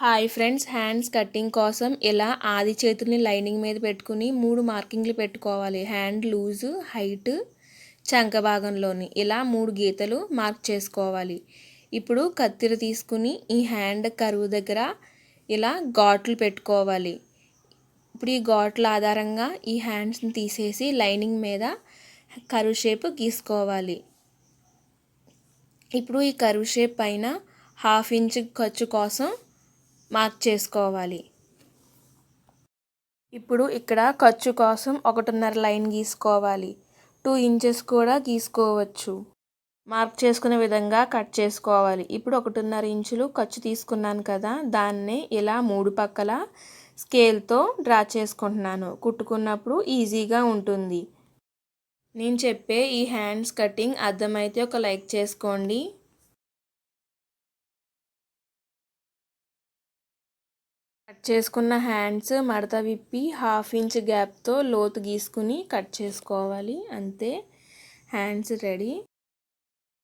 Hi friends hands cutting కోసం ఇలా ఆది చేతుల్ని లైనింగ్ మీద పెట్టుకుని మూడు మార్కింగ్లు పెట్టుకోవాలి. హ్యాండ్ లూజు హైట్ చంక భాగంలోని ఇలా మూడు గీతలు మార్క్ చేసుకోవాలి. ఇప్పుడు కత్తిర తీసుకుని ఈ హ్యాండ్ కరువు దగ్గర ఇలా ఘాట్లు పెట్టుకోవాలి. ఇప్పుడు ఈ ఘాట్ల ఆధారంగా ఈ హ్యాండ్స్ని తీసేసి లైనింగ్ మీద కరువు షేప్ గీసుకోవాలి. ఇప్పుడు ఈ కరువు షేప్ పైన హాఫ్ ఇంచ్ ఖర్చు కోసం మార్క్ చేసుకోవాలి. ఇప్పుడు ఇక్కడ ఖర్చు కోసం ఒకటిన్నర లైన్ గీసుకోవాలి. టూ ఇంచెస్ కూడా గీసుకోవచ్చు. మార్క్ చేసుకునే విధంగా కట్ చేసుకోవాలి. ఇప్పుడు ఒకటిన్నర ఇంచులు ఖర్చు తీసుకున్నాను కదా దాన్నే ఇలా మూడు పక్కల స్కేల్తో డ్రా చేసుకుంటున్నాను. కుట్టుకున్నప్పుడు ఈజీగా ఉంటుంది. నేను చెప్పే ఈ హ్యాండ్స్ కటింగ్ అర్థమైతే ఒక లైక్ చేసుకోండి. కట్ చేసుకున్న హ్యాండ్స్ మడత విప్పి హాఫ్ ఇంచ్ గ్యాప్తో లోతు గీసుకుని కట్ చేసుకోవాలి. అంతే. Hands ready.